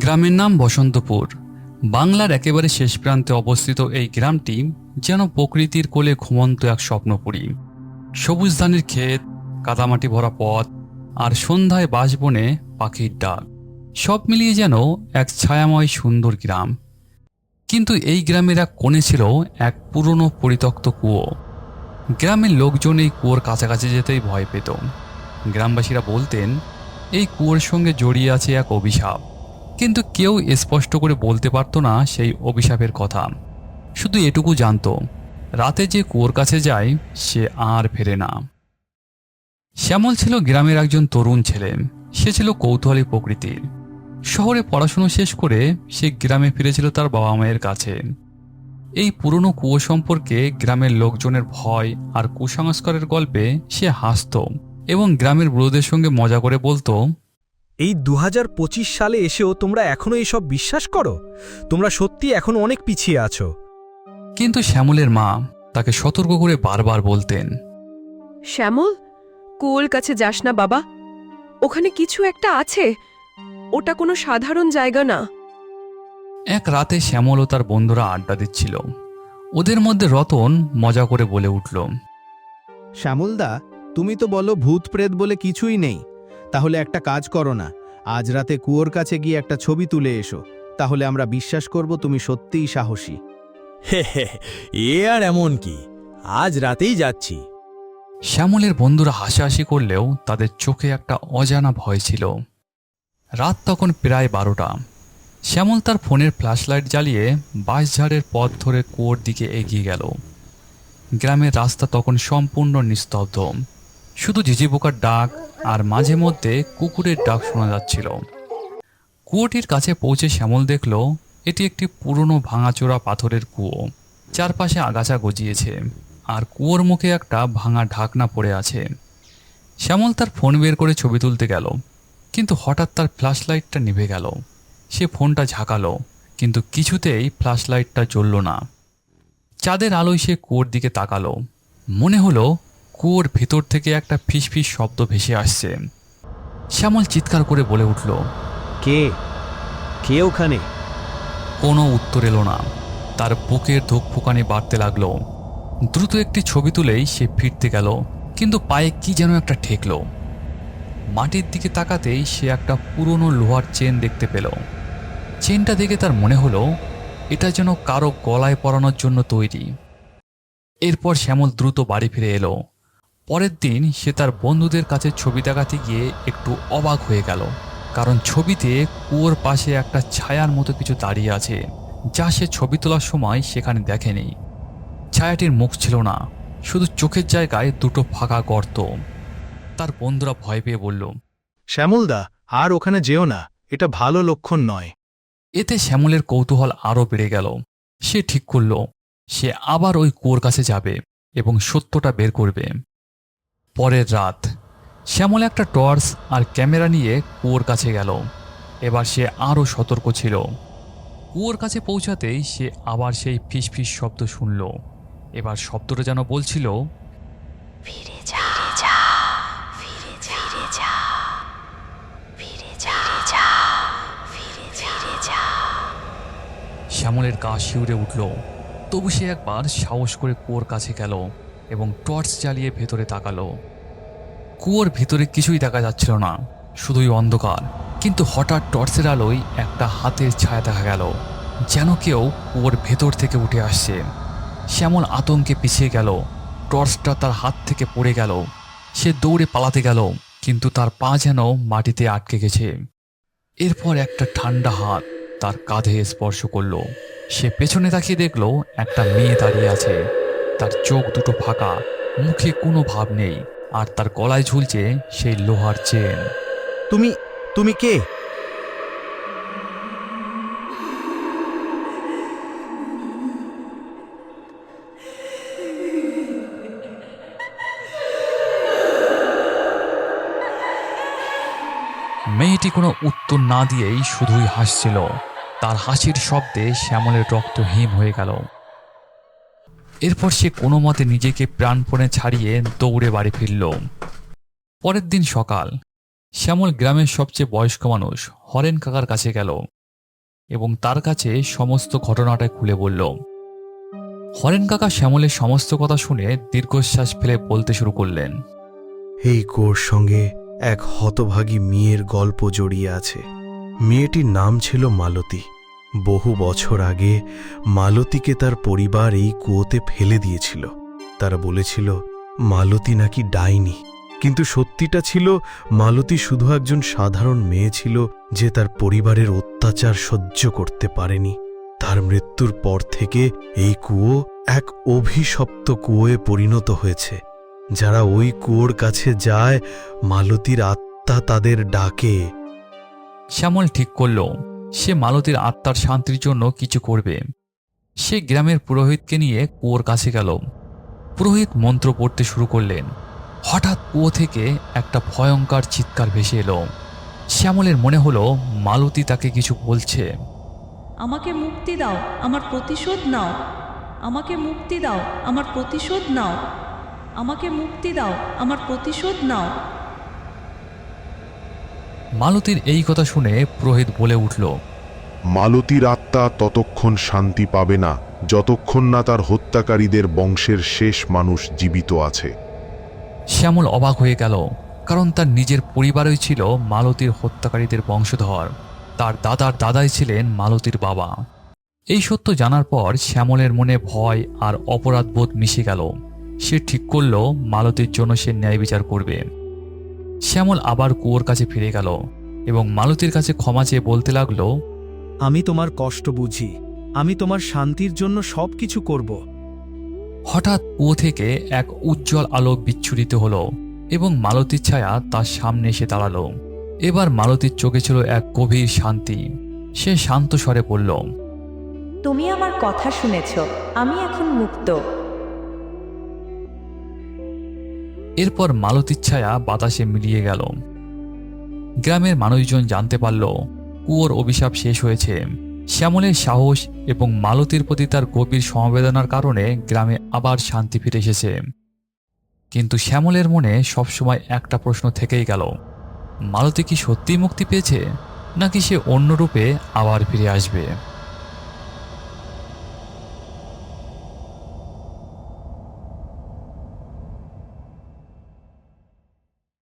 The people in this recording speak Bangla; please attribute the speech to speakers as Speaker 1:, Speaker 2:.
Speaker 1: গ্রামের নাম বসন্তপুর। বাংলার একেবারে শেষ প্রান্তে অবস্থিত এই গ্রামটি যেন প্রকৃতির কোলে ঘুমন্ত এক স্বপ্নপুরী। সবুজ ধানের ক্ষেত, কাদামাটি ভরা পথ আর সন্ধ্যায় বাসবনে পাখির ডাক। সব মিলিয়ে যেন এক ছায়াময় সুন্দর গ্রাম। কিন্তু এই গ্রামের এক কোণে ছিল এক পুরনো পরিত্যক্ত কুয়ো। গ্রামের লোকজন এই কুয়োর কাছাকাছি যেতেই ভয় পেত। গ্রামবাসীরা বলতেন, এই কুয়োর সঙ্গে জড়িয়ে আছে এক অভিশাপ। কিন্তু কেউ স্পষ্ট করে বলতে পারতো না সেই অভিশাপের কথা। শুধু এটুকু জানত, রাতে যে কুয়োর কাছে যায়, সে আর ফেরে না। শ্যামল ছিল গ্রামের একজন তরুণ ছেলে। সে ছিল কৌতূহলী প্রকৃতির। শহরে পড়াশুনো শেষ করে সে গ্রামে ফিরেছিল তার বাবা মায়ের কাছে। এই পুরনো কুয়ো সম্পর্কে গ্রামের লোকজনের ভয় আর কুসংস্কারের গল্পে সে হাসত এবং গ্রামের বুড়োদের সঙ্গে মজা করে বলতো
Speaker 2: এই দু হাজার পঁচিশ সালে এসেও তোমরা এখনও এসব বিশ্বাস করো? তোমরা সত্যি এখন অনেক পিছিয়ে আছো।
Speaker 1: কিন্তু শ্যামলের মা তাকে সতর্ক করে বারবার বলতেন
Speaker 3: শ্যামল কুয়োর কাছে যাস না বাবা। ওখানে কিছু একটা আছে। ওটা কোনো সাধারণ জায়গা না।
Speaker 1: এক রাতে শ্যামল ও তার বন্ধুরা আড্ডা দিচ্ছিল। ওদের মধ্যে রতন মজা করে বলে উঠল
Speaker 4: শ্যামলদা তুমি তো বলো ভূত প্রেত বলে কিছুই নেই। তাহলে একটা কাজ করো না। আজ রাতে কুয়োর কাছে গিয়ে একটা ছবি তুলে এসো। তাহলে আমরা বিশ্বাস করব তুমি সত্যিই সাহসী।
Speaker 5: হে হে এ আর এমন কি? আজ রাতেই যাচ্ছি।
Speaker 1: শ্যামলের বন্ধুরা হাসাহাসি করলেও তাদের চোখে একটা অজানা ভয় ছিল। রাত তখন প্রায় বারোটা। শ্যামল তার ফোনের ফ্ল্যাশলাইট জ্বালিয়ে বাঁশঝাড়ের পথ ধরে কুয়োর দিকে এগিয়ে গেল। গ্রামের রাস্তা তখন সম্পূর্ণ নিস্তব্ধ। শুধু ঝিঝি পোকার ডাক আর মাঝে মধ্যে কুকুরের ডাক শোনা যাচ্ছিল। কুয়োটির কাছে পৌঁছে শ্যামল দেখল, এটি একটি পুরনো ভাঙাচোরা পাথরের কুয়ো। চারপাশে আগাছা গজিয়েছে, আর কুয়োর মুখে একটা ভাঙা ঢাকনা পড়ে আছে। শ্যামল তার ফোন বের করে ছবি তুলতে গেল, কিন্তু হঠাৎ তার ফ্ল্যাশ লাইটটা নিভে গেল। সে ফোনটা ঝাঁকালো, কিন্তু কিছুতেই ফ্ল্যাশ লাইটটা জ্বলল না। চাঁদের আলোয় সে কুয়োর দিকে তাকালো। মনে হলো কুয়োর ভেতর থেকে একটা ফিসফিস শব্দ ভেসে আসছে। শ্যামল চিৎকার করে বলে উঠল
Speaker 2: কে? কে ওখানে?
Speaker 1: কোনো উত্তর এলো না। তার বুকের ধুকফুকানি বাড়তে লাগল। দ্রুত একটি ছবি তুলেই সে ফিরতে গেল কিন্তু পায়ে কি যেন একটা ঠেকলো। মাটির দিকে তাকাতেই সে একটা পুরনো লোহার চেন দেখতে পেল। চেনটা দেখে তার মনে হলো এটা যেন কারও গলায় পরানোর জন্য তৈরি। এরপর শ্যামল দ্রুত বাড়ি ফিরে এলো। পরের দিন সে তার বন্ধুদের কাছে ছবি দেখাতে গিয়ে একটু অবাক হয়ে গেল। কারণ ছবিতে কুয়োর পাশে একটা ছায়ার মতো কিছু দাঁড়িয়ে আছে যা সে ছবি তোলার সময় সেখানে দেখেনি। ছায়াটির মুখ ছিল না শুধু চোখের জায়গায় দুটো ফাঁকা গর্ত। তার বন্ধুরা ভয় পেয়ে বলল
Speaker 4: শ্যামলদা আর ওখানে যেও না এটা ভালো লক্ষণ নয়।
Speaker 1: এতে শ্যামলের কৌতূহল আরও বেড়ে গেল। সে ঠিক করল সে আবার ওই কুয়োর কাছে যাবে এবং সত্যটা বের করবে। পরের রাত। শ্যামল একটা টর্চ আর ক্যামেরা নিয়ে কুয়োর কাছে গেল। এবার সে আরও সতর্ক ছিল। কুয়োর কাছে পৌঁছাতেই সে আবার সেই ফিস ফিস শব্দ শুনল। এবার শব্দটা যেন বলছিল
Speaker 6: ফিরে যা ফিরে যা ফিরে যা ফিরে যা ফিরে ফিরে যা।
Speaker 1: শ্যামলের গা শিউরে উঠল। তবু সে একবার সাহস করে কুয়োর কাছে গেল। এবং টর্চ জ্বালিয়ে ভেতরে তাকালো। কুয়োর ভেতরে কিছুই দেখা যাচ্ছিল না, শুধুই অন্ধকার। কিন্তু হঠাৎ টর্চের আলোয় একটা হাতের ছায়া দেখা গেল, যেন কেউ কুয়োর ভেতর থেকে উঠে আসছে। শ্যামল আতঙ্কে পিছিয়ে গেল, টর্চটা তার হাত থেকে পড়ে গেল। সে দৌড়ে পালাতে গেল, কিন্তু তার পা যেন মাটিতে আটকে গেছে। এরপর একটা ঠান্ডা হাত তার কাঁধে স্পর্শ করল। সে পেছনে তাকিয়ে দেখল একটা মেয়ে দাঁড়িয়ে আছে। তার চোখ দুটো ফাঁকা মুখে কোনো ভাব নেই আর তার গলায় ঝুলছে সেই লোহার চেন।
Speaker 4: তুমি তুমি কে?
Speaker 1: মেয়েটি কোনো উত্তর না দিয়েই শুধুই হাসছিল। তার হাসির শব্দে শ্যামলের রক্ত হিম হয়ে গেল। এরপর সে কোনো মতে নিজেকে প্রাণপণে ছাড়িয়ে দৌড়ে বাড়ি ফিরল। পরের দিন সকাল, শ্যামল গ্রামের সবচেয়ে বয়স্ক মানুষ হরেন কাকার কাছে গেল এবং তার কাছে সমস্ত ঘটনাটা খুলে বলল। হরেন কাকা শ্যামলের সমস্ত কথা শুনে দীর্ঘশ্বাস ফেলে বলতে শুরু করলেন।
Speaker 7: এই কোর সঙ্গে এক হতভাগী মেয়ের গল্প জড়িয়ে আছে। মেয়েটির নাম ছিল মালতী। বহু বছর আগে মালতীকে তার পরিবার এই কুয়োতে ফেলে দিয়েছিল। তারা বলেছিল, মালতী নাকি ডাইনি। কিন্তু সত্যিটা ছিল, মালতী শুধু একজন সাধারণ মেয়ে ছিল যে তার পরিবারের অত্যাচার সহ্য করতে পারেনি। তার মৃত্যুর পর থেকে এই কুয়ো এক অভিশপ্ত কুয়োয় পরিণত হয়েছে। যারা ওই কুয়োর কাছে যায়, মালতীর আত্মা তাদের ডাকে।
Speaker 1: শ্যামল ঠিক করল সে মালতীর আত্মার শান্তির জন্য কিছু করবে। সে গ্রামের পুরোহিতকে নিয়ে কুয়োর কাছে গেল। পুরোহিত মন্ত্র পড়তে শুরু করলেন। হঠাৎ কুয়ো থেকে একটা ভয়ঙ্কর চিৎকার ভেসে এলো। শ্যামলের মনে হলো, মালতী তাকে কিছু বলছে।
Speaker 8: আমাকে মুক্তি দাও, আমার প্রতিশোধ নাও। আমাকে মুক্তি দাও, আমার প্রতিশোধ নাও। আমাকে মুক্তি দাও, আমার প্রতিশোধ নাও।
Speaker 1: মালতীর এই কথা শুনে পুরোহিত বলে উঠল
Speaker 9: মালতীর আত্মা ততক্ষণ শান্তি পাবে না যতক্ষণ না তার হত্যাকারীদের বংশের শেষ মানুষ জীবিত আছে।
Speaker 1: শ্যামল অবাক হয়ে গেল কারণ তার নিজের পরিবারই ছিল মালতীর হত্যাকারীদের বংশধর। তার দাদার দাদাই ছিলেন মালতীর বাবা। এই সত্য জানার পর শ্যামলের মনে ভয় আর অপরাধবোধ মিশে গেল। সে ঠিক করল মালতীর জন্য সে ন্যায় বিচার করবে। শ্যামল আবার কুয়োর কাছে ফিরে গেল এবং মালতীর কাছে ক্ষমা চেয়ে বলতে লাগল
Speaker 2: আমি তোমার কষ্ট বুঝি। আমি তোমার শান্তির জন্য সব কিছু করব।
Speaker 1: হঠাৎ কুয়ো থেকে এক উজ্জ্বল আলো বিচ্ছুরিত হলো এবং মালতীর ছায়া তার সামনে এসে দাঁড়াল। এবার মালতীর চোখে ছিল এক গভীর শান্তি। সে শান্ত স্বরে বলল
Speaker 6: তুমি আমার কথা শুনেছ আমি এখন মুক্ত।
Speaker 1: এরপর মালতীর ছায়া বাতাসে মিলিয়ে গেল। গ্রামের মানুষজন জানতে পারল, কুয়োর অভিশাপ শেষ হয়েছে। শ্যামলের সাহস এবং মালতীর প্রতি তার গভীর সমবেদনার কারণে গ্রামে আবার শান্তি ফিরে এসেছে। কিন্তু শ্যামলের মনে সবসময় একটা প্রশ্ন থেকেই গেল, মালতী কি সত্যিই মুক্তি পেয়েছে, নাকি সে অন্য রূপে আবার ফিরে আসবে?